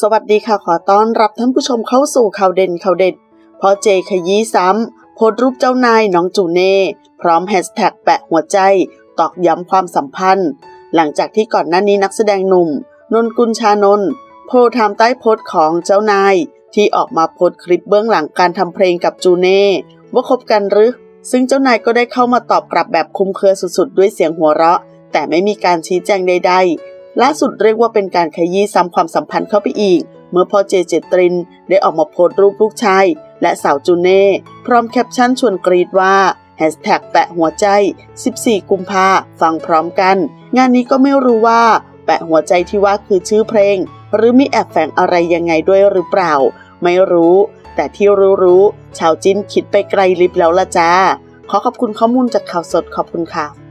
สวัสดีค่ะขอต้อนรับท่านผู้ชมเข้าสู่ข่าวเด่นข่าวเด็ดพอเจขยี้ซ้ำโพสรูปเจ้านายน้องจูเน่ พร้อมแฮชแท็กแปะหัวใจ ตอกย้ำความสัมพันธ์ หลังจากที่ก่อนหน้านี้นักแสดงหนุ่ม นนกุลชานนท์โพสต์ไทม์ใต้โพสของเจ้านาย ที่ออกมาโพสคลิปเบื้องหลังการทำเพลงกับจูเน่ว่าคบกันหรือ ซึ่งเจ้านายก็ได้เข้ามาตอบกลับแบบคุ้มเครือสุดๆ ด้วยเสียงหัวเราะ แต่ไม่มีการชี้แจงใดๆ ล่าสุดเรียกว่าเป็นการขยี้ซ้ำความสัมพันธ์เข้าไปอีก เมื่อพ่อเจเจตรินได้ออกมาโพสต์รูปลูกชายและสาวจูเน่พร้อมแคปชั่นชวนกรีดว่าแฮชแท็กแปะหัวใจ 14 กุมภาฟังพร้อมกัน งานนี้ก็ไม่รู้ว่า แปะหัวใจที่ว่าคือชื่อเพลง หรือมีแอบแฝงอะไรยังไงด้วยหรือเปล่า ไม่รู้ แต่ที่รู้ๆชาวจิ้นคิดไปไกลลิบแล้วละจ้า ขอขอบคุณข้อมูลจากข่าวสดขอบคุณค่ะ